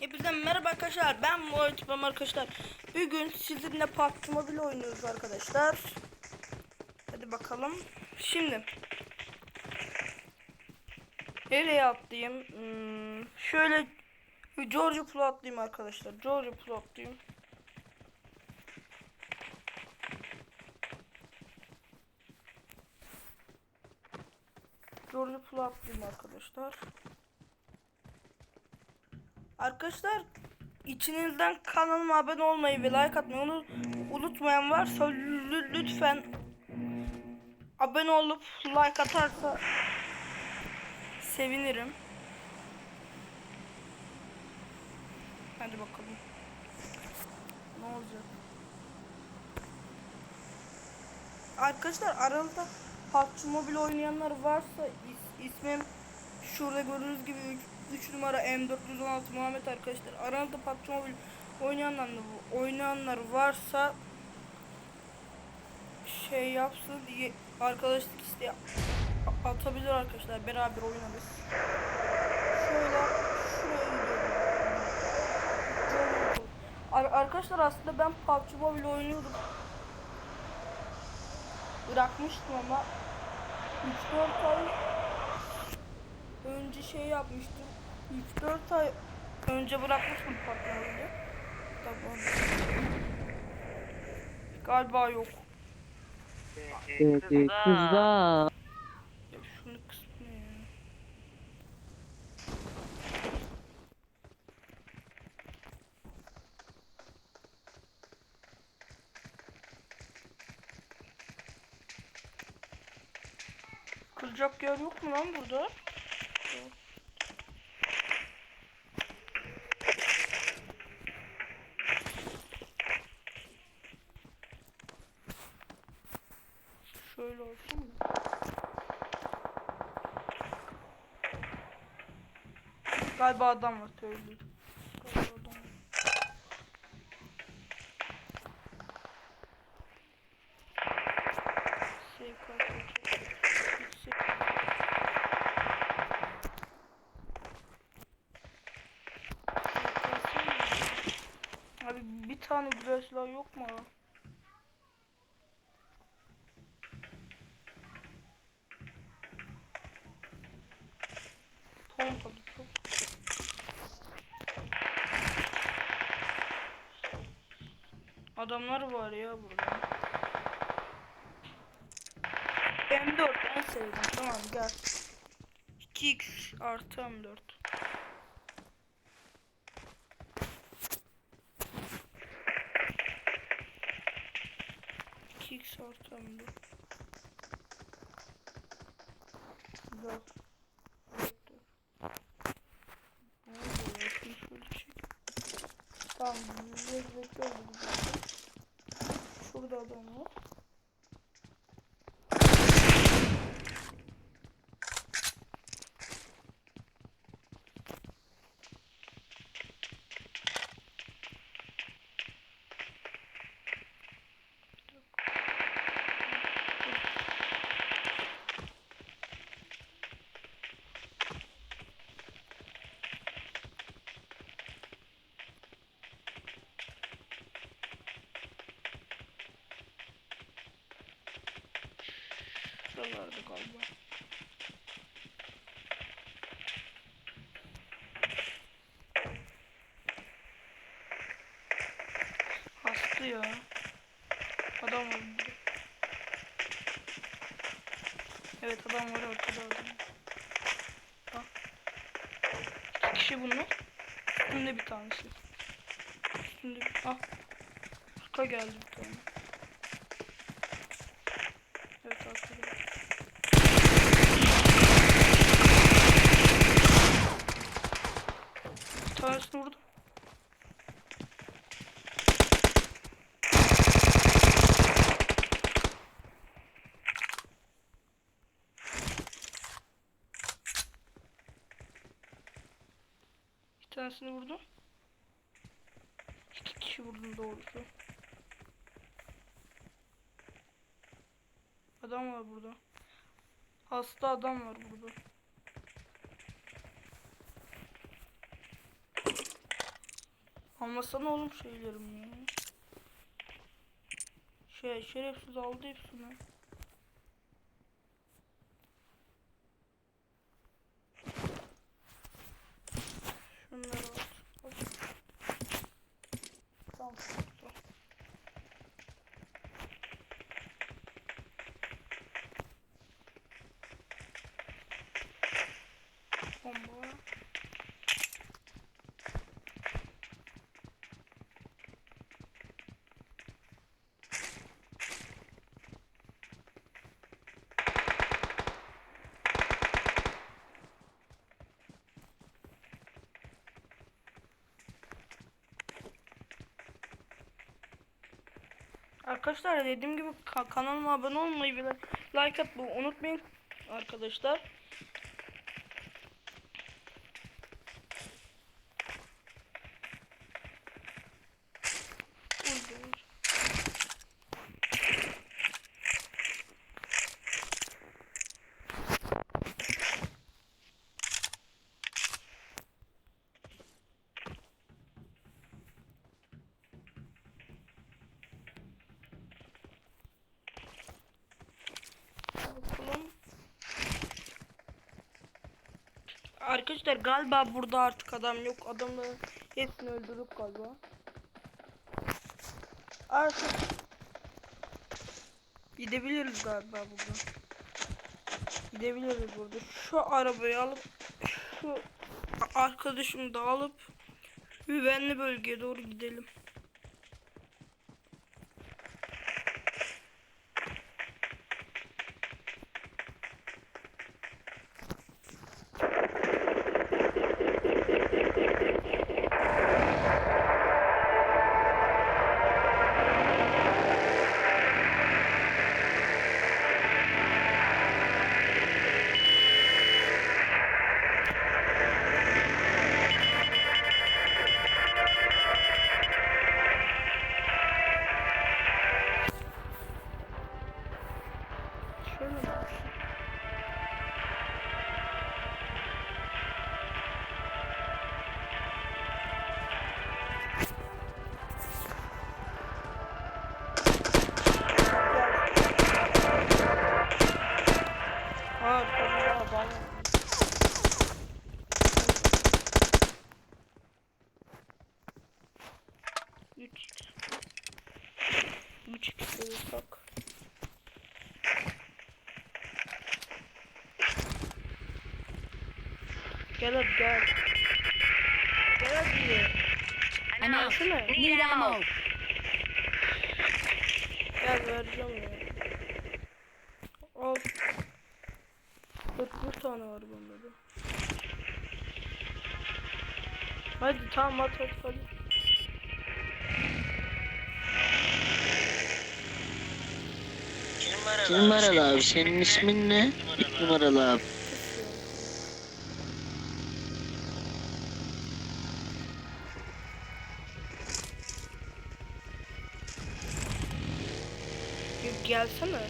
Hepinize merhaba arkadaşlar. Ben İbrahim arkadaşlar. Bugün sizinle PUBG Mobile oynuyoruz arkadaşlar. Hadi bakalım. Şimdi nereye atlayayım? Hmm, şöyle George Pool'a atlayayım arkadaşlar. George Pool'a atlayayım. George Pool'a atlayayım arkadaşlar. Arkadaşlar içinizden kanalıma abone olmayı ve like atmayı unutmayan varsa lü- lütfen abone olup like atarsa sevinirim. Hadi bakalım. Ne olacak? Arkadaşlar aranızda PUBG Mobile oynayanlar varsa is- ismim şurada gördüğünüz gibi 3 numara M416 Muhammed arkadaşlar. Aranızda PUBG Mobile oynayanlar, oynayanlar varsa şey yapsın diye arkadaşlık isteği a- atabilir arkadaşlar. Beraber oynarız. Şöyle. Ar- Arkadaşlar aslında ben PUBG Mobile oynuyordum. Bırakmıştım ama 3-4 ay önce şey yapmıştım. 3-4 ay önce bırakmıştım patlamayı. Tamam. Galiba yok. Dedi kızlar. Ya şunu kısmı ya. Kıracak yer yok mu lan burada? Şöyle olsun? Galiba adam var. Save kaydedecek. Yüksek. Abi bir tane güzel yok mu? abi? Pompalı çok. Adamlar var ya burada. M4 en sevdim. Tamam gel. 2x artı M4. İki x artı M4. Güzel. Vektör. Ne oluyor ya? Şunu şöyle çek. Tamam, yüzde vektör oldu zaten. Şurada adam var. Şuralarda galiba. Hastı ya. Adam var burada. Evet adam var ortada adam. Bak. İki kişi bunlar. Üstünde bir tanesi. Üstünde bir... Ah. Arka geldi bir tane. Evet arkada. Tanesini vurdum. Bir tanesini vurdum. İki kişi vurdum doğrusu. Adam var burada. Hasta adam var burada. Almasana oğlum şeylerimi ya. Şey şerefsiz aldı hepsini. Şunları al. al. Tamam. tamam. Bomba. Arkadaşlar dediğim gibi ka- kanalıma abone olmayı ve like atmayı unutmayın arkadaşlar. Uygun. Bakalım. Arkadaşlar galiba burada artık adam yok. Adamların hepsini öldürdük galiba. Artık gidebiliriz galiba burada. Gidebiliriz burada. Şu arabayı alıp şu arkadaşımı da alıp güvenli bölgeye doğru gidelim. Üç x olursak. Gel hadi gel. Gel hadi. Out. Alsana. Need ammo. Gel vereceğim ya. Al. 41 tane var bende de. Hadi tamam at hadi hadi. Numaralı abi senin ismin ne? İki numaralı abi. Gelsene.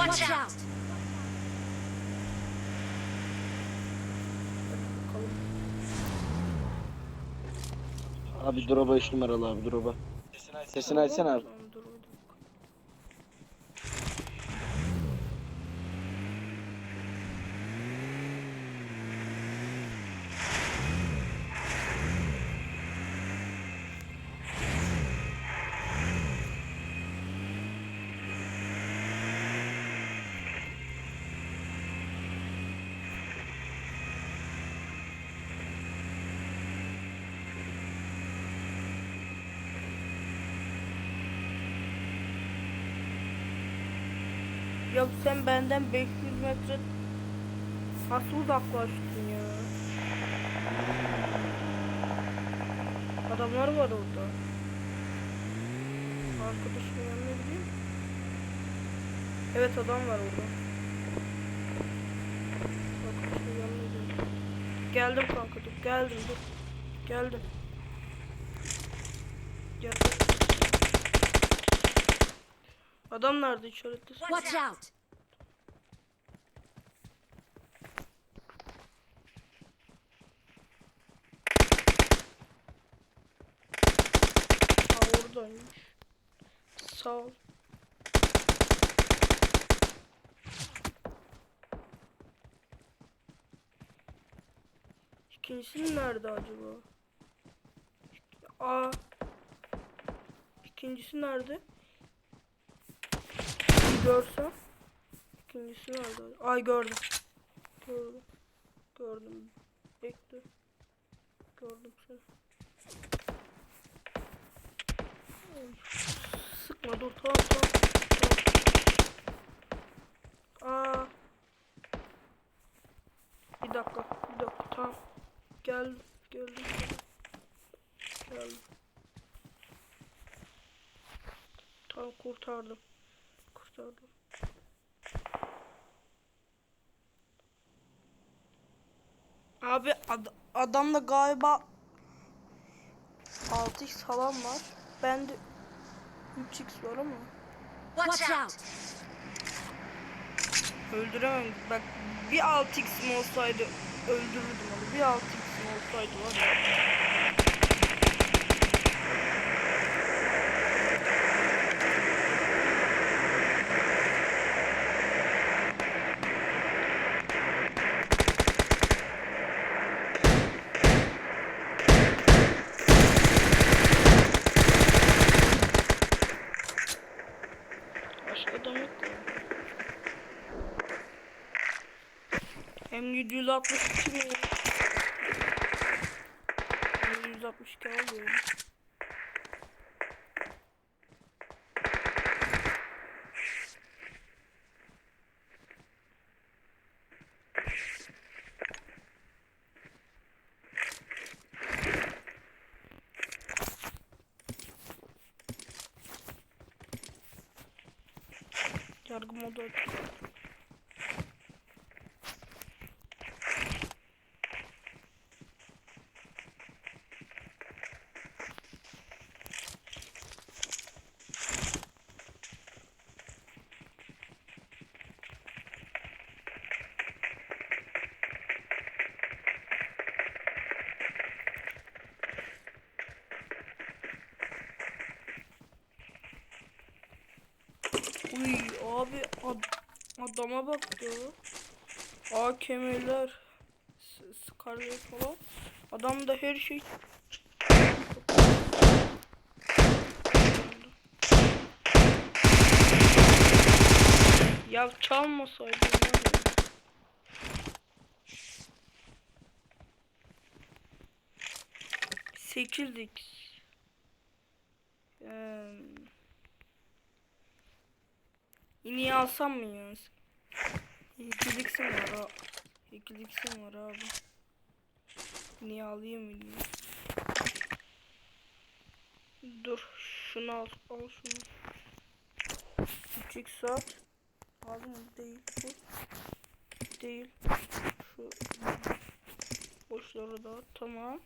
Watch out. Abi droba üç numaralı abi droba. Sesini açsana abi. Ya sen benden 500 metre Nasıl uzaklaştın ya? Adamlar var orada. Arkadaşım yanına gideyim. Evet adam var orada. Arkadaşım yanına gidiyorum. Geldim kanka dur. Geldim dur. Geldim. Gel. Adam nerede işaretli? Watch out! Aa oradaymış. Sağ ol. İkincisi nerede acaba? Aa. İkincisi nerede? Görsem. İkincisi nerede? Ay gördüm. Gördüm. Gördüm. Bekle. Gördüm seni. Sıkma dur tamam tamam. tamam. Aa. Bir dakika bir dakika tamam. Gel geldim. Geldim. Tamam kurtardım. Kurtardım. Abi ad- adamda galiba 6x falan var. Bende 3x var ama Watch out! öldüremem. Bak bir 6x'im olsaydı öldürürdüm onu. Bir 6x'im olsaydı var 162 milyon. 162 alıyorum. Yargı modu açıyorum. Abi ad- adama bak ya. AKM'ler, Scarlet falan. Adamda her şey. Ya çalmasaydın var ya. Sekizdik. Eee İniği alsam mı ya? İkiliksim var ha. İkiliksim var abi. İniği alayım iniği. Dur şunu al. Al şunu. Küçük saat. Aldım değil bu. Değil. Şu boşları da tamam.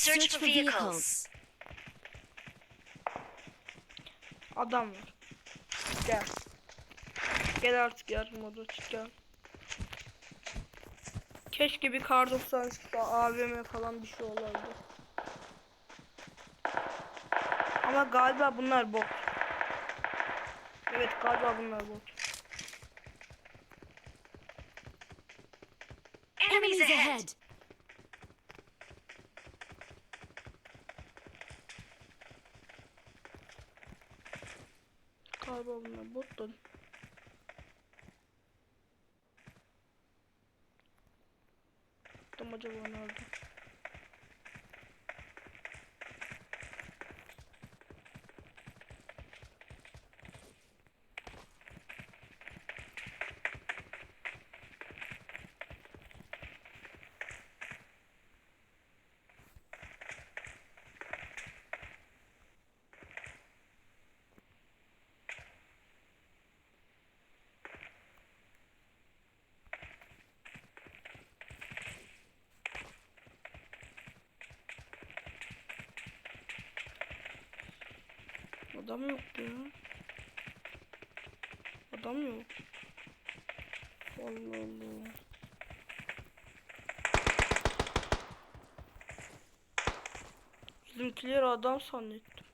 Search for vehicles. Adam var. Gel. Gel artık yardım modu çık gel. Keşke bir kar 98'de AVM falan bir şey olaydı. Ama galiba bunlar bot. Evet galiba bunlar bot. Da. Tam acaba nerede? Adam yok ya. Adam yok. Allah Allah. Bizimkileri adam zannettim.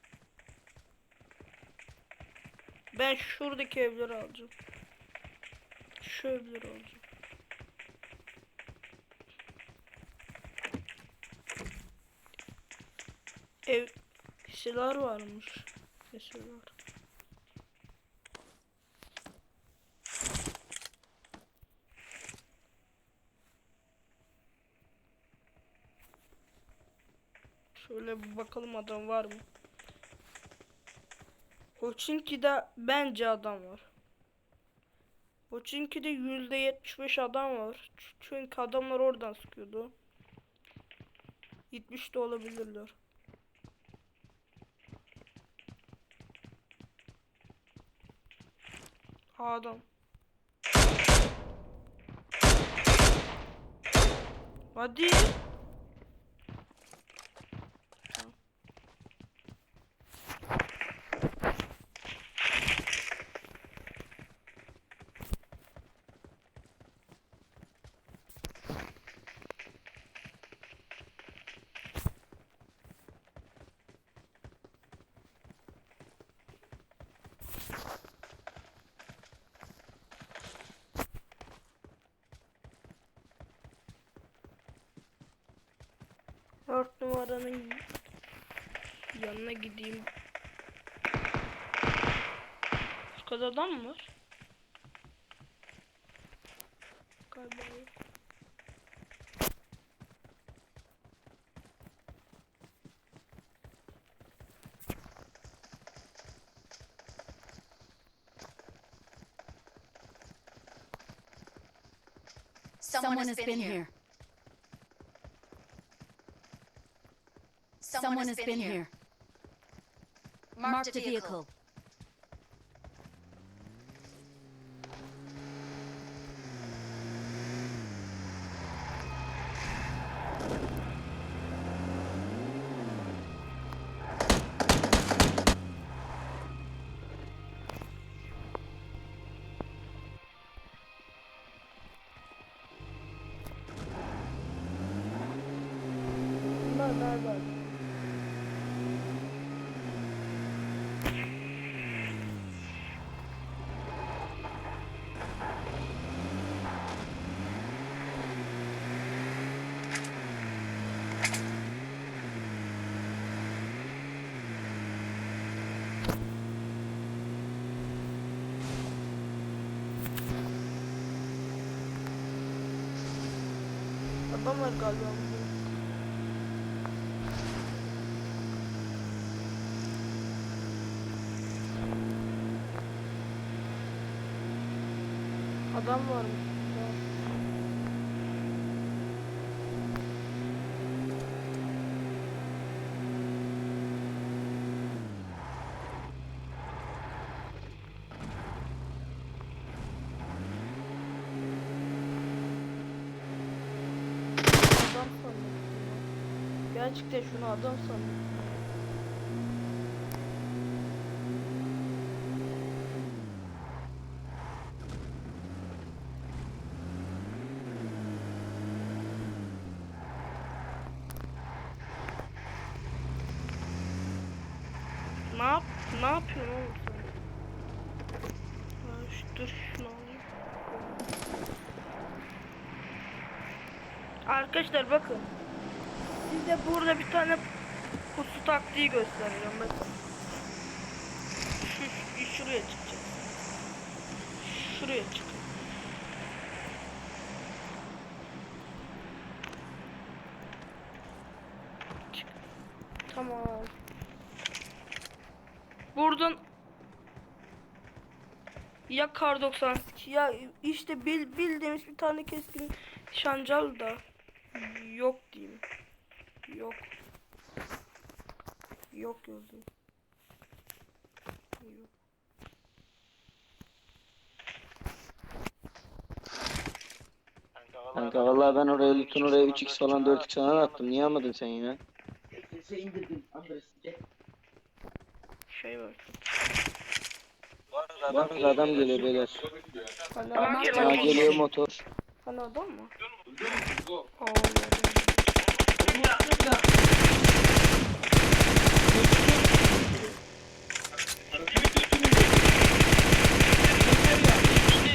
Ben şuradaki evleri alacağım. Şu evleri alacağım. Ev şeyler varmış. Mesela. Şöyle bir bakalım adam var mı? Pochinki'de bence adam var. Pochinki'de yüzde yetmiş beş adam var. Çünkü adamlar oradan sıkıyordu. Gitmiş de olabilirler. Adam. Hadi. Dört numaranın yanına gideyim. Arkada adam mı var? Galiba yok. Someone has been here. Someone has been here. Marked a vehicle. Bunlar Adam var galiba. Adam varmış. burada. Adam sandım. Gerçekten şunu adam sandım. Ne yap ne yapıyorsun oğlum sen? Ha, şu- dur şunu alayım. Arkadaşlar bakın. Size burada bir tane pusu taktiği göstereceğim bakın. Şu, şu- şuraya çıkacak. Şuraya çık. Çık. Tamam. Buradan ya kar 98 ya işte bil, bildiğimiz bir tane keskin şancal da yok diyeyim. Yok. Yok yazıyor. Yok. Kanka vallahi ben oraya lütfen oraya 3x falan 4x falan attım. Niye almadın sen ya? Şey indirdim Andres. Gel. şey var. Bu arada adam geliyor beyler. Marked a Ha geliyor motor. Hani adam mı?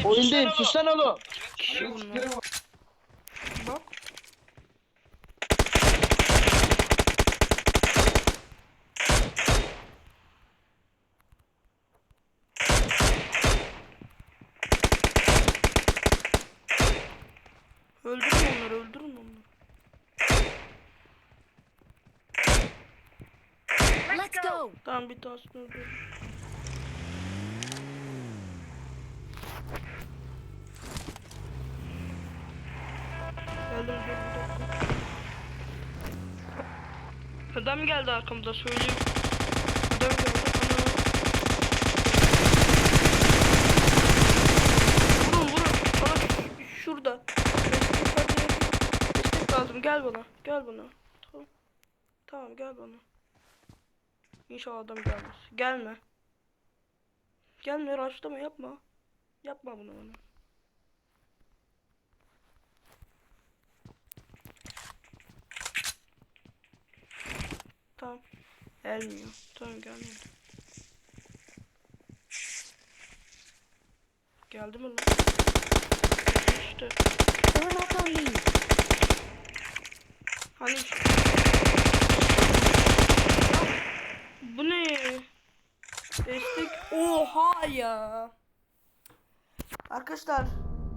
Oyundayım sus lan oğlum. kişi. Let's go. Tamam bir tanesini öldürdüm. Geldim dur. Adam geldi arkamda söyleyeyim. Adam geldi. Ana. Vurun vurun. Bana şurada. Destek lazım. Gel bana. Gel bana. Tamam. Tamam gel bana. İnşallah adam gelmez. Gelme. Gelme raşlama yapma. Yapma bunu bana. Tamam. Gelmiyor. Tamam gelmedi. Geldi mi lan? İşte. Up on me. Hani Bu ne? Destek. Oha ya. Arkadaşlar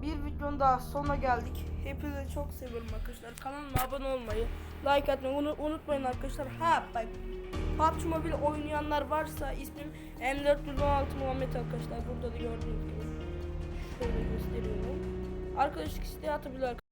bir videonun daha sonuna geldik. Hepinizi çok seviyorum arkadaşlar. Kanalıma abone olmayı, like atmayı unu- unutmayın arkadaşlar. Ha bak PUBG Mobile oynayanlar varsa ismim M416 Muhammed arkadaşlar. Burada da gördüğünüz gibi. Şöyle gösteriyorum. Arkadaşlık isteği atabilir